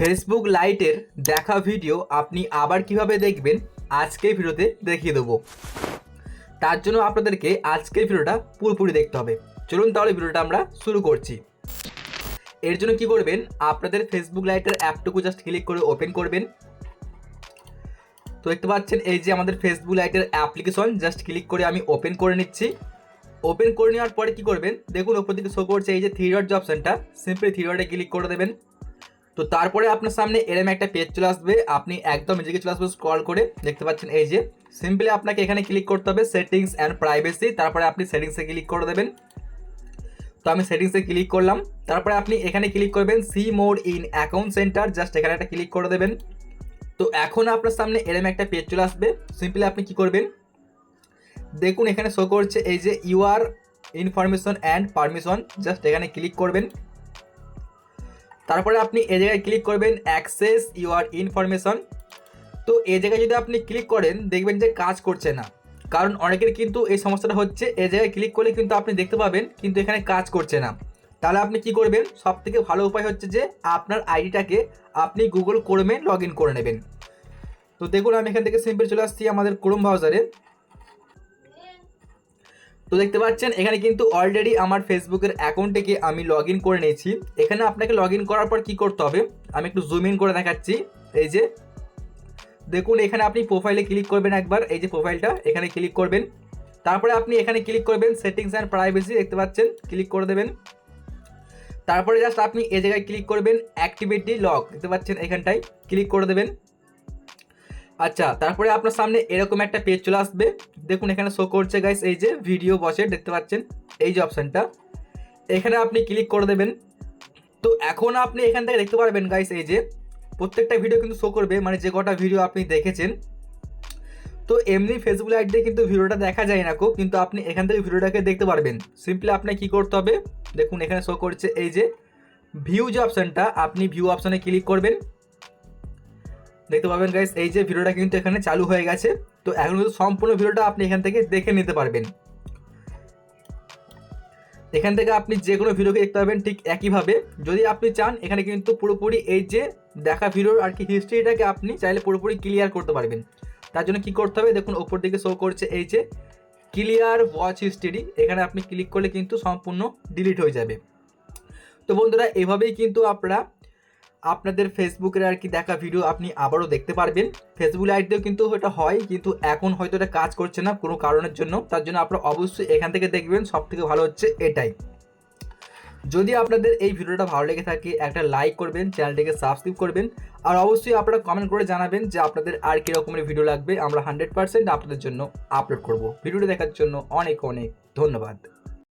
Facebook লাইটের দেখা video আপনি আবার কীভাবে দেখবেন, আজকের ভিডিওতে দেখিয়ে দেবো। তার জন্য আপনাদেরকে আজকের ভিডিওটা পুরোপুরি দেখতে হবে। চলুন তাহলে ভিডিওটা আমরা শুরু করছি। এর জন্য কি করবেন, আপনাদের ফেসবুক লাইটের অ্যাপটুকু জাস্ট ক্লিক করে ওপেন করবেন। তো দেখতে পাচ্ছেন, এই যে আমাদের ফেসবুক লাইটের অ্যাপ্লিকেশন জাস্ট ক্লিক করে আমি ওপেন করে নিচ্ছি। ওপেন করে নেওয়ার পরে কি করবেন, দেখুন ওপর দিকে শো করছে, এই যে থ্রি ডট যে অপশনটা সিম্পলি থ্রি ডটে ক্লিক করে দেবেন। তো তারপরে আপনার সামনে এরম একটা পেজ চলে আসবে। আপনি একদম নিজেকে চলে আসবে স্ক্রল করে। দেখতে পাচ্ছেন এই যে সিম্পলি আপনাকে এখানে ক্লিক করতে হবে সেটিংস অ্যান্ড প্রাইভেসি তারপরে আপনি সেটিংসে ক্লিক করে দেবেন। তো আমি সেটিংসে ক্লিক করলাম। তারপরে আপনি এখানে ক্লিক করবেন see more in account centre just এখানে একটা ক্লিক করে দেবেন। তো এখন আপনার সামনে এরম একটা পেজ চলে আসবে। সিম্পলি আপনি কি করবেন? দেখুন এখানে শো করছে এই যে your information and permission just এখানে ক্লিক করবেন। তারপরে আপনি এই জায়গায় ক্লিক করবেন অ্যাক্সেস ইউআর ইনফরমেশন তো এই জায়গায় যদি আপনি ক্লিক করেন, দেখবেন যে কাজ করছে না। কারণ অনেকের কিন্তু এই সমস্যাটা হচ্ছে এই জায়গায় ক্লিক করলে কিন্তু আপনি দেখতে পাবেন, কিন্তু এখানে কাজ করছে না। তাহলে আপনি কি করবেন? সব থেকে ভালো উপায় হচ্ছে যে, আপনার আইডিটাকে আপনি গুগল ক্রোমে লগ ইন করে নেবেন। তো দেখুন, আমি এখান থেকে সিম্পল চলে আসছি আমাদের ক্রোম ব্রাউজারে তো দেখতে পাচ্ছেন, এখানে কিন্তু অলরেডি আমার ফেসবুকের অ্যাকাউন্টটিকে আমি লগ করে নিয়েছি। এখানে আপনাকে লগ করার পর কি করতে হবে? আমি একটু জুম ইন করে দেখাচ্ছি। এই যে, দেখুন, এখানে আপনি প্রোফাইলে ক্লিক করবেন একবার। এই যে প্রোফাইলটা এখানে ক্লিক করবেন। তারপরে আপনি এখানে ক্লিক করবেন সেটিংস অ্যান্ড প্রাইভেসি দেখতে পাচ্ছেন? ক্লিক করে দেবেন। তারপরে জাস্ট আপনি এই জায়গায় ক্লিক করবেন অ্যাক্টিভিটি লক দেখতে পাচ্ছেন এখানটায়। ক্লিক করে দেবেন। আচ্ছা তারপরে আপনার সামনে এরকম একটা পেজ চলে আসবে। দেখুন, এখানে শো করছে গাইস এই যে ভিডিও বসে, দেখতে পাচ্ছেন? এই যে অপশানটা এখানে আপনি ক্লিক করে দেবেন। তো এখন আপনি এখান থেকে দেখতে পারবেন গাইস এই যে প্রত্যেকটা ভিডিও কিন্তু শো করবে। মানে যে কটা ভিডিও আপনি দেখেছেন। তো এমনি ফেসবুক লাইট দিয়ে কিন্তু ভিডিওটা দেখা যায় না কো কিন্তু আপনি এখান থেকে ভিডিওটাকে দেখতে পারবেন। সিম্পলি আপনাকে কী করতে হবে? দেখুন, এখানে শো করছে এই যে ভিউ যে অপশানটা আপনি ভিউ অপশানে ক্লিক করবেন। দেখতে পাবেন গাইস এই যে ভিডিওটা কিন্তু এখানে চালু হয়ে গেছে। তো এখন কিন্তু সম্পূর্ণ ভিডিওটা আপনি এখান থেকে দেখে নিতে পারবেন। এখান থেকে আপনি যে কোনো ভিডিওকে দেখতে পাবেন ঠিক একইভাবে। যদি আপনি চান, এখানে কিন্তু পুরোপুরি এই যে দেখা ভিডিওর আর কি হিস্ট্রিটাকে আপনি চাইলে পুরোপুরি ক্লিয়ার করতে পারবেন। তার জন্য কি করতে হবে? দেখুন ওপর দিকে শো করছে এই যে ক্লিয়ার ওয়াচ হিস্ট্রি এখানে আপনি ক্লিক করলে কিন্তু সম্পূর্ণ ডিলিট হয়ে যাবে। তো বন্ধুরা, এভাবেই কিন্তু আপনারা আপনাদের ফেসবুকের আর কি দেখা ভিডিও আপনি আবারও দেখতে পারবেন। ফেসবুক লাইটেও কিন্তু এটা হয়, কিন্তু এখন হয়তো এটা কাজ করছে না কোনো কারণের জন্য। তার জন্য আপনারা অবশ্যই এখান থেকে দেখবেন সব থেকে ভালো হচ্ছে এটাই। যদি আপনাদের এই ভিডিওটা ভালো লেগে থাকে, একটা লাইক করবেন চ্যানেলটিকে সাবস্ক্রাইব করবেন, আর অবশ্যই আপনারা কমেন্ট করে জানাবেন যে আপনাদের আর কী রকমের ভিডিও লাগবে। আমরা হান্ড্রেড পার্সেন্ট আপনাদের জন্য আপলোড করব। ভিডিওটি দেখার জন্য অনেক অনেক ধন্যবাদ।